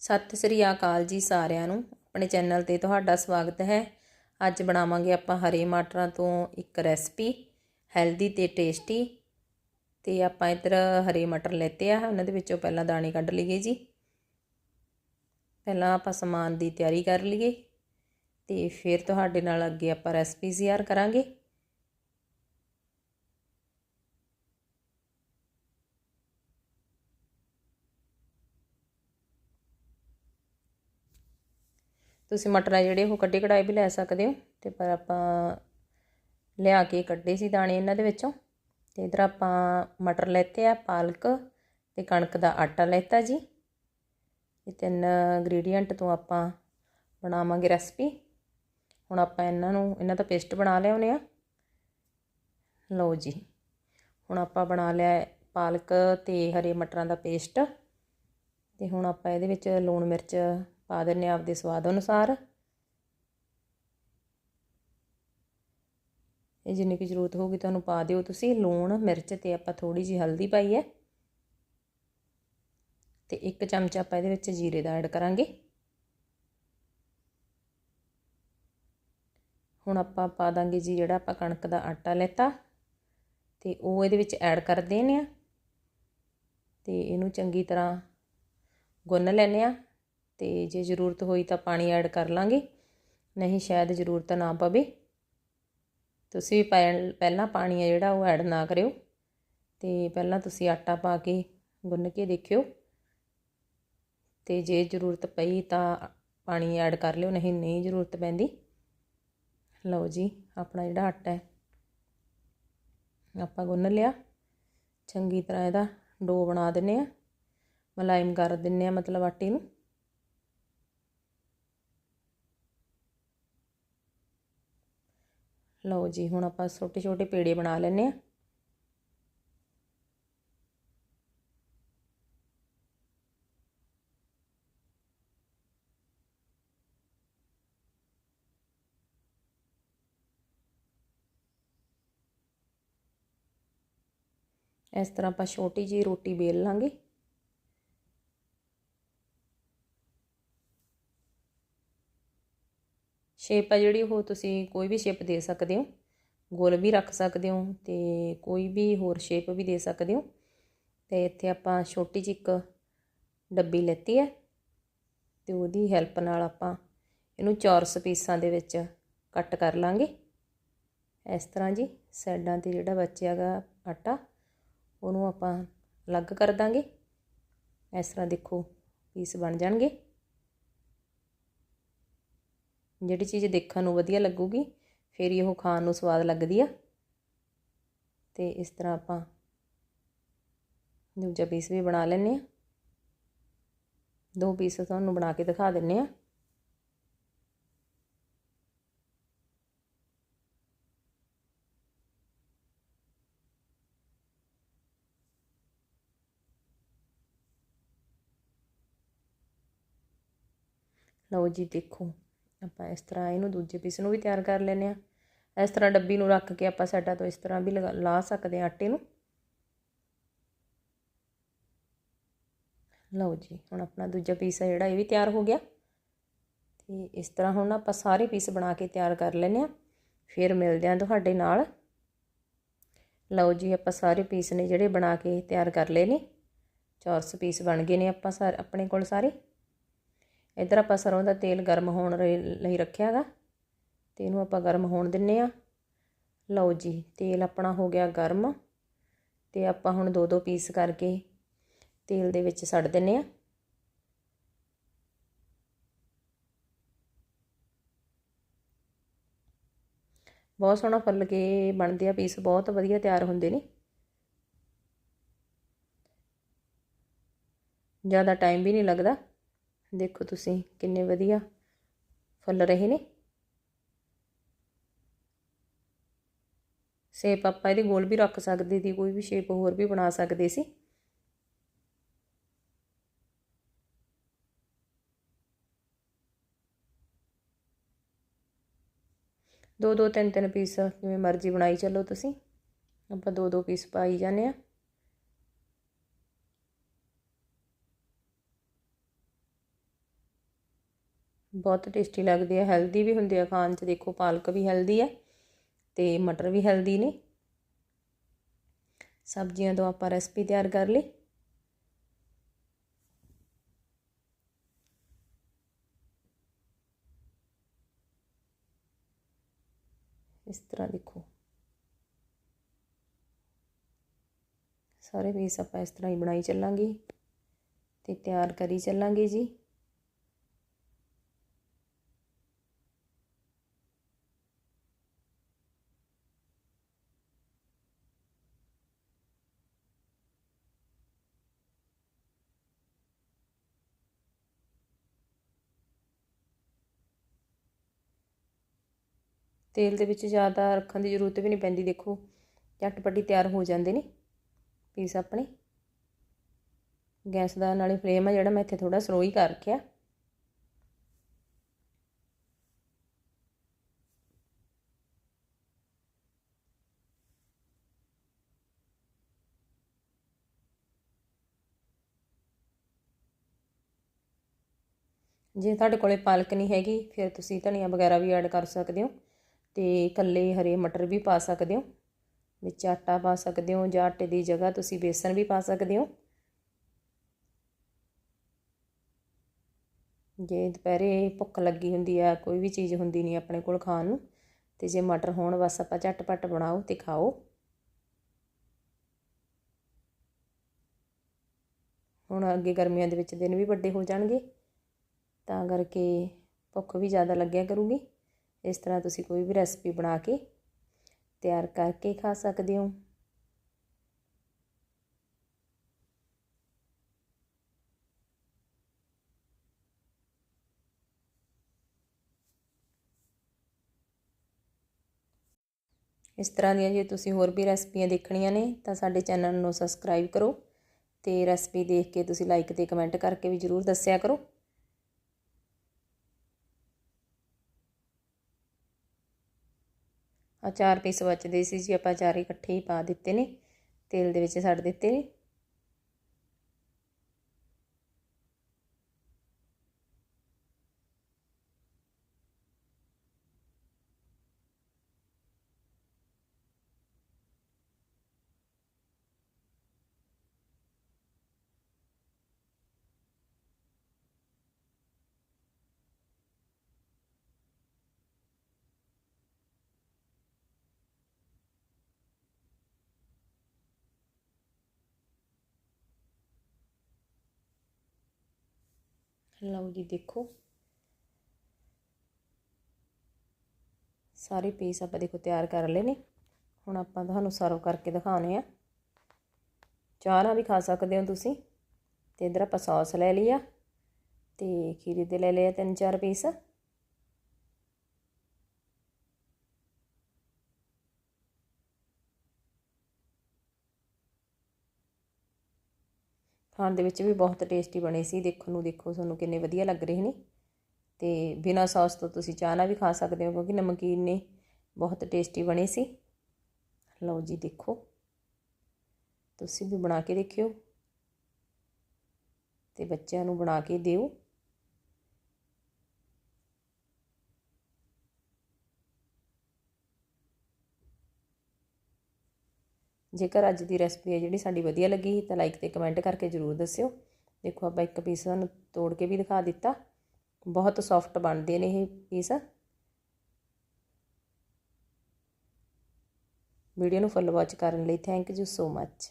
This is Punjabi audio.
ਸਤਿ ਸ੍ਰੀ ਅਕਾਲ ਜੀ ਸਾਰਿਆਂ ਨੂੰ। ਆਪਣੇ ਚੈਨਲ ਤੇ ਤੁਹਾਡਾ ਸਵਾਗਤ ਹੈ। ਅੱਜ ਬਣਾਵਾਂਗੇ ਆਪਾਂ ਹਰੇ ਮਟਰਾਂ ਤੋਂ ਇੱਕ ਰੈਸਪੀ, ਹੈਲਦੀ ਤੇ ਟੇਸਟੀ। ਤੇ ਆਪਾਂ ਇਧਰ ਹਰੇ ਮਟਰ ਲੈਤੇ ਆ। ਉਹਨਾਂ ਦੇ ਵਿੱਚੋਂ ਪਹਿਲਾਂ ਦਾਣੇ ਕੱਢ ਲਈਏ ਜੀ। ਪਹਿਲਾਂ ਆਪਾਂ ਸਮਾਨ ਦੀ ਤਿਆਰੀ ਕਰ ਲਈਏ। ਤੇ ਫਿਰ ਤੁਹਾਡੇ ਨਾਲ ਅੱਗੇ ਆਪਾਂ ਰੈਸਪੀ ਸ਼ੇਅਰ ਕਰਾਂਗੇ। ਤੁਸੀਂ ਮਟਰ ਜਿਹੜੇ ਉਹ ਕੱਢੇ ਕਢਾਏ ਵੀ ਲੈ ਸਕਦੇ ਹੋ ਤੇ ਪਰ ਆਪਾਂ ਲਿਆ ਕੇ ਕੱਢੇ ਸੀ ਦਾਣੇ ਇਹਨਾਂ ਦੇ ਵਿੱਚੋਂ। ਤੇ ਇਧਰ ਆਪਾਂ ਮਟਰ ਲੈਤੇ ਆ, ਪਾਲਕ ਤੇ ਕਣਕ ਦਾ ਆਟਾ ਲੈਤਾ ਜੀ। ਇਹ ਤਿੰਨ ਇੰਗਰੀਡੀਅੰਟ ਤੋਂ ਆਪਾਂ ਬਣਾਵਾਂਗੇ ਰੈਸਪੀ ਹੁਣ ਆਪਾਂ ਇਹਨਾਂ ਨੂੰ, ਇਹਨਾਂ ਦਾ ਪੇਸਟ ਬਣਾ ਲਿਆਉਨੇ ਆ। ਲਓ ਜੀ, ਹੁਣ ਆਪਾਂ ਬਣਾ ਲਿਆ ਪਾਲਕ ਤੇ ਹਰੇ ਮਟਰਾਂ ਦਾ ਪੇਸਟ ਤੇ ਹੁਣ ਆਪਾਂ ਇਹਦੇ ਵਿੱਚ ਲੂਣ ਮਿਰਚ ਪਾ ਦਿੰਨੇ ਆਪਦੇ ਸਵਾਦ ਅਨੁਸਾਰ। ਇਹ ਜਿੰਨੀ ਕੀ ਜ਼ਰੂਰਤ ਹੋਗੀ ਤੁਹਾਨੂੰ ਪਾ ਦਿਓ ਤੁਸੀਂ, ਲੂਣ, ਮਿਰਚ ਤੇ ਆਪਾਂ ਥੋੜੀ ਜੀ ਹਲਦੀ ਪਾਈ ਹੈ। ਤੇ ਇੱਕ ਚਮਚਾ ਆਪਾਂ ਇਹਦੇ ਵਿੱਚ ਜੀਰੇ ਦਾ ਐਡ ਕਰਾਂਗੇ। ਹੁਣ ਆਪਾਂ ਪਾ ਦਾਂਗੇ ਜੀ ਜਿਹੜਾ ਆਪਾਂ ਕਣਕ ਦਾ ਆਟਾ ਲੈਤਾ, ਤੇ ਉਹ ਇਹਦੇ ਵਿੱਚ ਐਡ ਕਰ ਦੇਣੇ ਆ। ਤੇ ਇਹਨੂੰ ਚੰਗੀ ਤਰ੍ਹਾਂ ਗੁੰਨ ਲੈਨੇ ਆ। ਤੇ ਜੇ ਜ਼ਰੂਰਤ ਹੋਈ ਤਾਂ ਪਾਣੀ ਐਡ ਕਰ ਲਾਂਗੇ। ਨਹੀਂ ਸ਼ਾਇਦ ਜ਼ਰੂਰਤ ਨਾ ਪਵੇ। ਤੁਸੀਂ ਵੀ ਪਹਿਲਾਂ ਪਾਣੀ ਹੈ ਜਿਹੜਾ ਉਹ ਐਡ ਨਾ ਕਰਿਓ। ਤੇ ਪਹਿਲਾਂ ਤੁਸੀਂ ਆਟਾ ਪਾ ਕੇ ਗੁੰਨ ਕੇ ਦੇਖਿਓ। ਤੇ ਜੇ ਜ਼ਰੂਰਤ ਪਈ ਤਾਂ ਪਾਣੀ ਐਡ ਕਰ ਲਿਓ, ਨਹੀਂ ਨਹੀਂ ਜ਼ਰੂਰਤ ਪੈਂਦੀ। ਲਓ ਜੀ, ਆਪਣਾ ਜਿਹੜਾ ਆਟਾ ਹੈ, ਆਪਾਂ ਗੁੰਨ ਲਿਆ। ਚੰਗੀ ਤਰ੍ਹਾਂ ਇਹਦਾ ਡੋ ਬਣਾ ਦਿੰਨੇ ਆ ਮਲਾਈਮ ਕਰ ਦਿੰਨੇ ਆ ਮਤਲਬ ਆਟੇ ਨੂੰ। ਲਓ ਜੀ, ਹੁਣ ਆਪਾਂ ਛੋਟੇ ਛੋਟੇ ਪੇੜੇ ਬਣਾ ਲੈਨੇ ਆ ਇਸ ਤਰ੍ਹਾਂ ਆਪਾਂ ਛੋਟੀ ਜੀ ਰੋਟੀ ਵੇਲ ਲਾਂਗੇ। ਸ਼ੇਪ ਆ ਜਿਹੜੀ, ਉਹ ਤੁਸੀਂ ਕੋਈ ਵੀ ਸ਼ੇਪ ਦੇ ਸਕਦੇ ਹੋ। ਗੋਲ ਵੀ ਰੱਖ ਸਕਦੇ ਹੋ ਤੇ ਕੋਈ ਵੀ ਹੋਰ ਸ਼ੇਪ ਵੀ ਦੇ ਸਕਦੇ ਹੋ। ਤੇ ਇੱਥੇ ਆਪਾਂ ਛੋਟੀ ਜਿਹੀ ਇੱਕ ਡੱਬੀ ਲੈਤੀ ਹੈ ਤੇ ਉਹਦੀ ਹੈਲਪ ਨਾਲ ਆਪਾਂ ਇਹਨੂੰ ਚੌਰਸ ਪੀਸਾਂ ਦੇ ਵਿੱਚ ਕੱਟ ਕਰ ਲਾਂਗੇ। ਇਸ ਤਰ੍ਹਾਂ ਜੀ ਸਾਈਡਾਂ ਤੇ ਜਿਹੜਾ ਬਚਿਆਗਾ ਆਟਾ, ਉਹਨੂੰ ਆਪਾਂ ਅਲੱਗ ਕਰ ਦਾਂਗੇ। ਇਸ ਤਰ੍ਹਾਂ ਦੇਖੋ ਪੀਸ ਬਣ ਜਾਣਗੇ। ਜਿਹੜੀ ਚੀਜ਼ ਦੇਖਣ ਨੂੰ ਵਧੀਆ ਲੱਗੂਗੀ, ਫਿਰ ਹੀ ਉਹ ਖਾਣ ਨੂੰ ਸਵਾਦ ਲੱਗਦੀ ਆ। ਤੇ ਇਸ ਤਰ੍ਹਾਂ ਆਪਾਂ ਦੂਜਾ ਪੀਸ ਵੀ ਬਣਾ ਲੈਣੇ ਆ। ਦੋ ਪੀਸ ਤੁਹਾਨੂੰ ਬਣਾ ਕੇ ਦਿਖਾ ਦਿੰਨੇ ਆ। ਲਓ ਜੀ, ਦੇਖੋ। ਆਪਾਂ ਇਸ ਤਰ੍ਹਾਂ ਇਹਨੂੰ ਦੂਜੇ ਪੀਸ ਨੂੰ ਵੀ ਤਿਆਰ ਕਰ ਲੈਨੇ ਆ ਇਸ ਤਰ੍ਹਾਂ ਡੱਬੀ ਨੂੰ ਰੱਖ ਕੇ ਆਪਾਂ ਸਾਡਾ ਤੋਂ ਇਸ ਤਰ੍ਹਾਂ ਵੀ ਲਾ ਸਕਦੇ ਆ ਆਟੇ ਨੂੰ। ਲਓ ਜੀ, ਹੁਣ ਆਪਣਾ ਦੂਜਾ ਪੀਸ ਹੈ ਜਿਹੜਾ, ਇਹ ਵੀ ਤਿਆਰ ਹੋ ਗਿਆ। ਤੇ ਇਸ ਤਰ੍ਹਾਂ ਹੁਣ ਆਪਾਂ ਸਾਰੇ ਪੀਸ ਬਣਾ ਕੇ ਤਿਆਰ ਕਰ ਲੈਨੇ ਆ ਫਿਰ ਮਿਲਦੇ ਆ ਤੁਹਾਡੇ ਨਾਲ। ਲਓ ਜੀ, ਆਪਾਂ ਸਾਰੇ ਪੀਸ ਨੇ ਜਿਹੜੇ ਬਣਾ ਕੇ ਤਿਆਰ ਕਰ ਲਏ ਨੇ। ਚੌਰਸ ਪੀਸ ਬਣ ਗਏ ਨੇ ਆਪਾਂ ਸਾਰੇ ਆਪਣੇ ਕੋਲ ਸਾਰੇ। ਇੱਧਰ ਆਪਾਂ ਸਰੋਂ ਦਾ ਤੇਲ ਗਰਮ ਹੋਣ ਲਈ ਰੱਖਿਆ ਹੈਗਾ ਤੇ ਇਹਨੂੰ ਆਪਾਂ ਗਰਮ ਹੋਣ ਦਿੰਨੇ ਆ। ਲਓ ਜੀ, ਤੇਲ ਆਪਣਾ ਹੋ ਗਿਆ ਗਰਮ, ਤੇ ਆਪਾਂ ਹੁਣ ਦੋ ਦੋ ਪੀਸ ਕਰਕੇ ਤੇਲ ਦੇ ਵਿੱਚ ਛੱਡ ਦਿੰਨੇ ਆ। ਬਹੁਤ ਸੋਹਣਾ ਫੁੱਲ ਕੇ ਬਣਦੇ ਆ ਪੀਸ, ਬਹੁਤ ਵਧੀਆ ਤਿਆਰ ਹੁੰਦੇ ਨੇ। ਜ਼ਿਆਦਾ ਟਾਈਮ ਵੀ ਨਹੀਂ ਲੱਗਦਾ। ਦੇਖੋ ਤੁਸੀਂ ਕਿੰਨੇ ਵਧੀਆ ਫੁੱਲ ਰਹੇ ਨੇ। ਸ਼ੇਪ ਆਪਾਂ ਇਹਦੇ ਗੋਲ ਵੀ ਰੱਖ ਸਕਦੇ ਸੀ, ਕੋਈ ਵੀ ਸ਼ੇਪ ਹੋਰ ਵੀ ਬਣਾ ਸਕਦੇ ਸੀ। ਦੋ ਦੋ ਤਿੰਨ ਤਿੰਨ ਪੀਸ ਜਿਵੇਂ ਮਰਜ਼ੀ ਬਣਾਈ ਚੱਲੋ ਤੁਸੀਂ। ਆਪਾਂ ਦੋ ਦੋ ਪੀਸ ਪਾਈ ਜਾਂਦੇ ਆ ਬਹੁਤ ਟੇਸਟੀ ਲੱਗਦੇ ਆ। ਹੈਲਦੀ ਵੀ ਹੁੰਦੇ ਆ ਖਾਣ 'ਚ। ਦੇਖੋ, ਪਾਲਕ ਵੀ ਹੈਲਦੀ ਹੈ ਤੇ ਮਟਰ ਵੀ ਹੈਲਦੀ ਨੇ। ਸਬਜ਼ੀਆਂ ਤੋਂ ਆਪਾਂ ਰੈਸਪੀ ਤਿਆਰ ਕਰ ਲਈ। ਇਸ ਤਰ੍ਹਾਂ ਦੇਖੋ। ਸਾਰੇ ਪੀਸ ਆਪਾਂ ਇਸ ਤਰ੍ਹਾਂ ਹੀ ਬਣਾਈ ਚੱਲਾਂਗੇ ਤੇ ਤਿਆਰ ਕਰੀ ਚੱਲਾਂਗੇ ਜੀ। ਤੇਲ ਦੇ ਵਿੱਚ ਜ਼ਿਆਦਾ ਰੱਖਣ ਦੀ ਜ਼ਰੂਰਤ ਵੀ ਨਹੀਂ ਪੈਂਦੀ, ਦੇਖੋ। ਝਟਪਟੀ ਤਿਆਰ ਹੋ ਜਾਂਦੇ ਨੇ। ਪੀਸ ਆਪਣੇ। ਗੈਸ ਦਾ ਨਾਲੇ ਫਲੇਮ ਆ ਜਿਹੜਾ ਮੈਂ ਇੱਥੇ ਥੋੜਾ ਸਲੋ ਹੀ ਕਰ ਰੱਖਿਆ। ਜੇ ਤੁਹਾਡੇ ਕੋਲੇ ਪਾਲਕ ਨਹੀਂ ਹੈਗੀ, ਫਿਰ ਤੁਸੀਂ ਧਨੀਆ ਵਗੈਰਾ ਵੀ ਐਡ ਕਰ ਸਕਦੇ ਹੋ। ਤੇ ਇਕੱਲੇ ਹਰੇ ਮਟਰ ਵੀ ਪਾ ਸਕਦੇ ਹੋ। ਵਿੱਚ ਆਟਾ ਪਾ ਸਕਦੇ ਹੋ ਜਾਂ ਆਟੇ ਦੀ ਜਗ੍ਹਾ ਤੁਸੀਂ ਬੇਸਨ ਵੀ ਪਾ ਸਕਦੇ ਹੋ। ਜੇ ਦੁਪਹਿਰੇ ਭੁੱਖ ਲੱਗੀ ਹੁੰਦੀ ਆ, ਕੋਈ ਵੀ ਚੀਜ਼ ਹੁੰਦੀ ਨਹੀਂ ਆਪਣੇ ਕੋਲ ਖਾਣ ਨੂੰ, ਤੇ ਜੇ ਮਟਰ ਹੋਣ ਬਸ ਆਪਾਂ ਝਟਪਟ ਬਣਾਓ ਤੇ ਖਾਓ। ਹੁਣ ਅੱਗੇ ਗਰਮੀਆਂ ਦੇ ਵਿੱਚ ਦਿਨ ਵੀ ਵੱਡੇ ਹੋ ਜਾਣਗੇ, ਤਾਂ ਕਰਕੇ ਭੁੱਖ ਵੀ ਜ਼ਿਆਦਾ ਲੱਗਿਆ ਕਰੂਗੀ। ਇਸ ਤਰ੍ਹਾਂ ਤੁਸੀਂ ਕੋਈ ਵੀ ਰੈਸਪੀ ਬਣਾ ਕੇ ਤਿਆਰ ਕਰਕੇ ਖਾ ਸਕਦੇ ਹੋ। ਇਸ ਤਰ੍ਹਾਂ ਦੀਆਂ ਜੇ ਤੁਸੀਂ ਹੋਰ ਵੀ ਰੈਸਪੀਆਂ ਦੇਖਣੀਆਂ ਨੇ ਤਾਂ ਸਾਡੇ ਚੈਨਲ ਨੂੰ ਸਬਸਕ੍ਰਾਈਬ ਕਰੋ ਤੇ ਰੈਸਪੀ ਦੇਖ ਕੇ ਤੁਸੀਂ ਲਾਈਕ ਤੇ ਕਮੈਂਟ ਕਰਕੇ ਵੀ ਜ਼ਰੂਰ ਦੱਸਿਆ ਕਰੋ। ਆ ਚਾਰ ਪੀਸ ਬਚਦੇ ਸੀ ਜੀ, ਆਪਾਂ ਚਾਰੇ ਇਕੱਠੇ ਹੀ ਪਾ ਦਿੱਤੇ ਨੇ, ਤੇਲ ਦੇ ਵਿੱਚ ਛੱਡ ਦਿੱਤੇ ਨੇ। ਲਓ ਜੀ, ਦੇਖੋ। ਸਾਰੇ ਪੀਸ ਆਪਾਂ ਦੇਖੋ ਤਿਆਰ ਕਰ ਲਏ ਨੇ। ਹੁਣ ਆਪਾਂ ਤੁਹਾਨੂੰ ਸਰਵ ਕਰਕੇ ਦਿਖਾਉਣੇ ਆ। ਚਾਹ ਨਾਲ ਵੀ ਖਾ ਸਕਦੇ ਹੋ ਤੁਸੀਂ। ਤੇ ਇਧਰ ਆਪਾਂ ਸੌਸ ਲੈ ਲਈ ਆ ਤੇ ਖੀਰੇ ਦੇ ਲੈ ਲਿਆ ਤਿੰਨ ਚਾਰ ਪੀਸ ਖਾਣ ਦੇ ਵਿੱਚ ਵੀ ਬਹੁਤ ਟੇਸਟੀ ਬਣੇ ਸੀ। ਦੇਖਣ ਨੂੰ, ਦੇਖੋ, ਤੁਹਾਨੂੰ ਕਿੰਨੇ ਵਧੀਆ ਲੱਗ ਰਹੇ ਨੇ। ਤੇ ਬਿਨਾਂ ਸੌਸ ਤੋਂ ਤੁਸੀਂ ਚਾਹ ਨਾਲ ਵੀ ਖਾ ਸਕਦੇ ਹੋ, ਕਿਉਂਕਿ ਨਮਕੀਨ ਨੇ ਬਹੁਤ ਟੇਸਟੀ ਬਣੇ ਸੀ। ਲਓ ਜੀ, ਦੇਖੋ। ਤੁਸੀਂ ਵੀ ਬਣਾ ਕੇ ਦੇਖਿਓ। ਤੇ ਬੱਚਿਆਂ ਨੂੰ ਬਣਾ ਕੇ ਦਿਓ। ਜੇਕਰ ਅੱਜ ਦੀ ਰੈਸਪੀ ਹੈ ਜਿਹੜੀ ਸਾਡੀ ਵਧੀਆ ਲੱਗੀ ਤਾਂ ਲਾਈਕ ਤੇ ਕਮੈਂਟ ਕਰਕੇ ਜ਼ਰੂਰ ਦੱਸਿਓ। ਦੇਖੋ, ਆਪਾਂ ਇੱਕ ਪੀਸ ਤੁਹਾਨੂੰ ਤੋੜ ਕੇ ਵੀ ਦਿਖਾ ਦਿੱਤਾ। ਬਹੁਤ ਸੌਫਟ ਬਣਦੇ ਨੇ ਇਹ ਪੀਸ ਵੀਡੀਓ ਨੂੰ ਫੁੱਲ ਵਾਚ ਕਰਨ ਲਈ ਥੈਂਕ ਯੂ ਸੋ ਮੱਚ